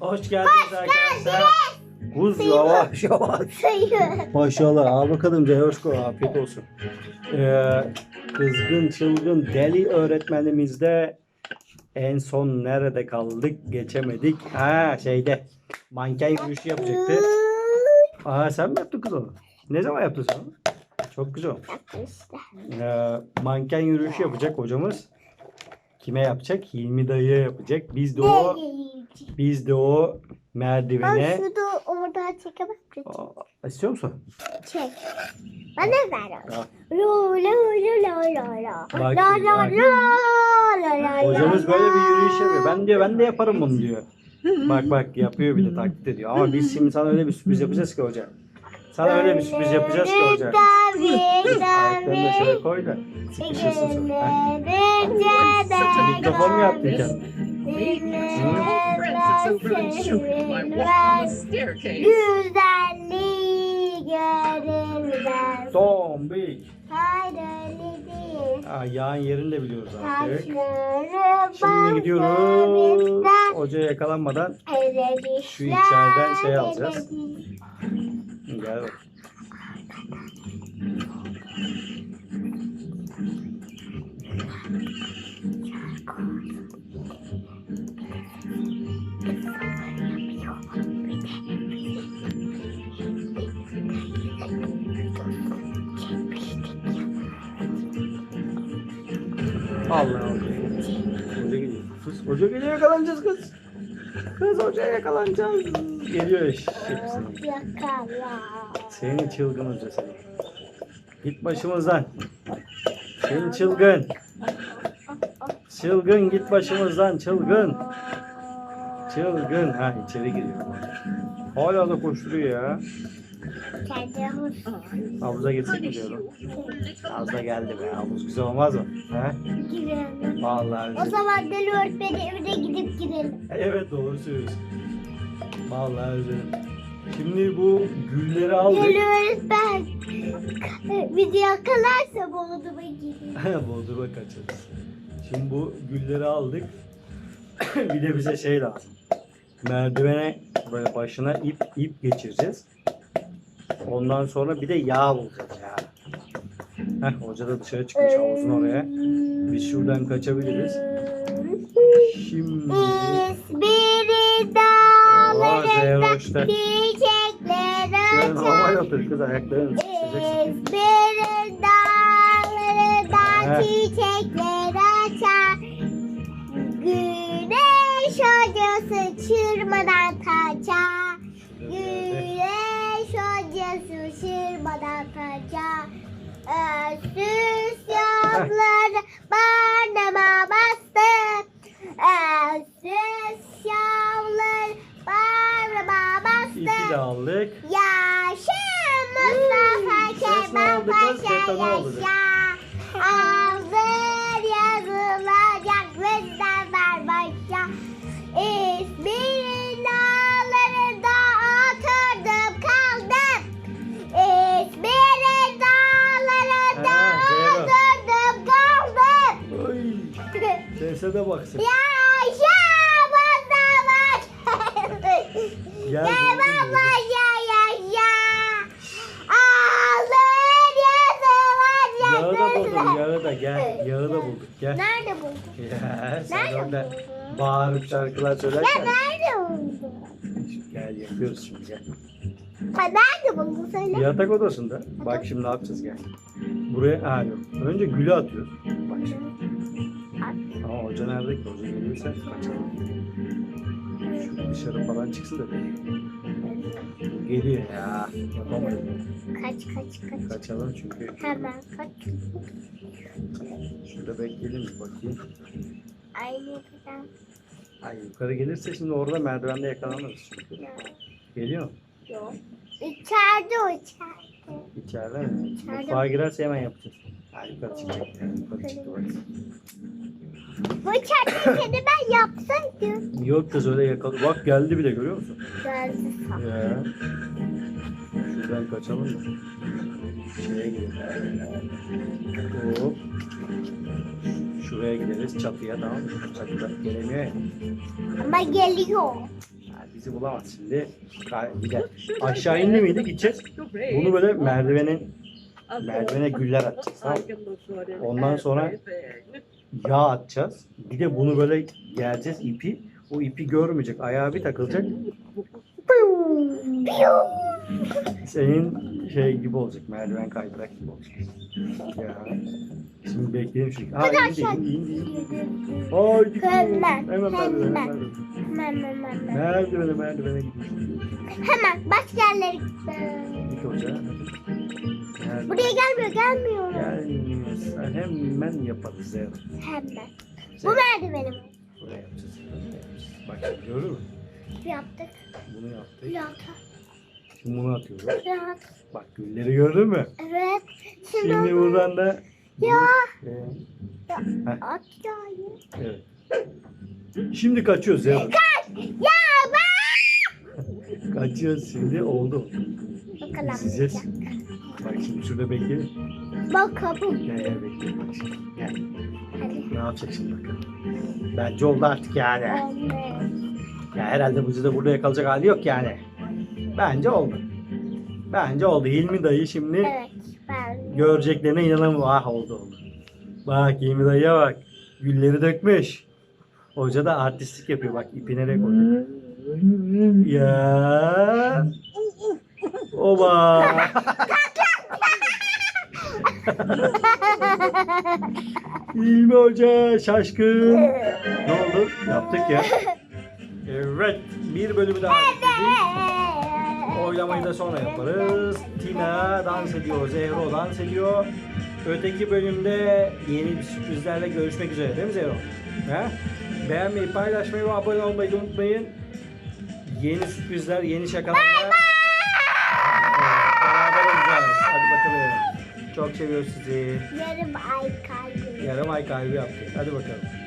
Hoş geldiniz arkadaşlar. Kuz yavaş yavaş. Maşallah. Al bakalım Cehoşko. Afiyet olsun. Ee, kızgın çılgın deli öğretmenimizde en son nerede kaldık geçemedik. Ha şeyde manken yürüyüşü yapacaktı. Aa sen mi yaptın kız onu? Ne zaman yaptın sen onu? Çok güzel olmuş. Ee, manken yürüyüşü yapacak hocamız. Kime yapacak? Hilmi dayıya yapacak. Biz de o biz de o Ben merdivene şurada oradan çekemem. Aa, istiyor musun? Çek. Bana ver onu. Lo lo lo lo lo lo. Bak La la bak. la la la hocamız böyle bir yürüyüş yapıyor. Ben diyor ben de yaparım bunu diyor. Bak bak yapıyor bir de taklit ediyor. Ama biz şimdi sana öyle bir sürpriz yapacağız ki hoca. Sana öyle bir sürpriz yapacağız ki hoca. Ayaklarını da şöyle koy da sıkışırsın sonra. Ha? Mikrofon mu yaptın kendine? Güzelliği görünmez. Tombik. Hayır öyle değil. Ha, yağın yerini de biliyoruz artık. Saçları Şimdi gidiyoruz. Hoca yakalanmadan Şu içeriden şey alacağız. Gel bak. Allah Allah. Hoca geliyor. Kız, hoca geliyor yakalanacağız kız. Kız hocaya yakalanacağız. Geliyor eşek seni. Senin çılgın hoca seni. Git başımızdan. Senin çılgın. Çılgın git başımızdan çılgın. Çılgın. Ha içeri giriyor. Hala da koşturuyor ya. Havuza gitsek mi diyorum. Da geldi be. Havuz güzel olmaz mı? He? Girelim. Vallahi O güzel. zaman deli öğretmeni evine gidip girelim. Evet doğru söylüyorsun. Vallahi özledim. Şimdi bu gülleri aldık. Deli öğretmen. Bizi yakalarsa boğduma girelim. Bodrum'a kaçarız. Şimdi bu gülleri aldık. bir de bize şey lazım. Merdivene böyle başına ip ip geçireceğiz. Ondan sonra bir de yağ bulacağız ya. Heh, hoca da dışarı çıkmış havuzun oraya. Biz şuradan kaçabiliriz. Şimdi İzmir'in Allah dağlarında çiçekler Şöyle açar. kız ayaklarını sıkışacaksın. Dağlarında çiçekler açar. Güneş hocası çırmadan kaçar. Kaçar. Öksüz yolları barnama bastı. Öksüz yolları barnama İpi bastı. de aldık. Yaşa Mustafa Kemal? Paşa yaşa. Hazır sese de bak sen. Yaşa Mustafa Gel Kemal buldum, buldum. Paşa yaşa. Alır yazılacak Yağı da buldum, yağı da gel. Yağı da bulduk, gel. Nerede buldun? Ya sen Nerede orada buldun? bağırıp şarkılar Ya söylerken. nerede buldun? Gel yapıyoruz şimdi gel. Ha nerede buldun söyle. Yatak odasında. Bak şimdi ne yapacağız gel. Buraya, ha yok. Önce gülü atıyoruz. Hoca nerede ki? Hoca geliyorsa kaçalım. Şu dışarı falan çıksın da. Geliyor ya. Yapamayız. Kaç kaç kaç. Kaçalım çünkü. Hemen kaç. Şurada bekleyelim bir bakayım. Aynı kadar. Ay yukarı gelirse şimdi orada merdivende yakalanırız çünkü. Geliyor mu? Yok. İçeride o içeride. İçeride mi? İçeride. Mutfağa girerse hemen yapacağız. Ha yukarı çıkacak. Yani yukarı çıktı bak. Bu içeride ben yapsaydım. Yok kız öyle yakaladı. Bak geldi bile görüyor musun? Geldi. Ya. Şuradan kaçalım da. Şeye gidelim. Hop. Şuraya gideriz çatıya tamam mı? Çatıda gelemiyor ya. Ama geliyor. Bizi bulamaz şimdi. De aşağı indi miydi gideceğiz. Bunu böyle merdivenin merdivene güller atacağız. Tamam. mı? Ondan sonra yağ atacağız. Bir de bunu böyle geleceğiz ipi. O ipi görmeyecek. Ayağı bir takılacak. Senin şey gibi olacak. Merdiven kaydırak gibi olacak. Ya. Şimdi bekleyelim şu. Ha indi indi indi. indi. Haydi. Hemen, merdivene. merdivene. Merdivene merdivene gidiyoruz. Hemen başka yerlere. Git hoca. Merdivene. Buraya gelmiyor gelmiyor. Gelmiyoruz. Hemen yaparız ya. Hemen. Bu merdiveni mi? Buraya yapacağız. Yapacağız. Bak şimdi gördün mü? Yaptık. Bunu yaptık. Yaptık. Şimdi bunu atıyoruz. Yaptık. Bak gülleri gördün mü? Evet. Şimdi, Şimdi onu- buradan da Ya. Ee, At yayı. evet. Şimdi kaçıyoruz ya. Ya ben. Kaçıyoruz şimdi oldu. Bakalım. İzleyeceğiz. Bak şimdi şurada bekle. Bak kapı. Gel gel bekle. Bak şimdi. Gel. Hadi. Ne yapacak şimdi bakalım. Bence oldu artık yani. Anne. Ya herhalde bu da burada yakalacak hali yok yani. Bence oldu. Bence oldu. Hilmi dayı şimdi Evet. Ben. göreceklerine inanamıyor. Ah oldu oldu. Bak Hilmi dayıya bak. Gülleri dökmüş. Hoca da artistlik yapıyor. Bak ipi nereye koydu. Ya. Oba. Hilmi Hoca şaşkın. Ne oldu? Yaptık ya. Evet. Bir bölümü daha bitirdik. Oylamayı da sonra yaparız. Tina dans ediyor, Zehro dans ediyor. Öteki bölümde yeni bir sürprizlerle görüşmek üzere değil mi Zehro? He? Beğenmeyi, paylaşmayı ve abone olmayı unutmayın. Yeni sürprizler, yeni şakalarla Evet, beraber olacağız. Hadi bakalım. Çok seviyoruz sizi. Yarım ay kaybı. Yarım ay kalbi yaptık. Hadi bakalım.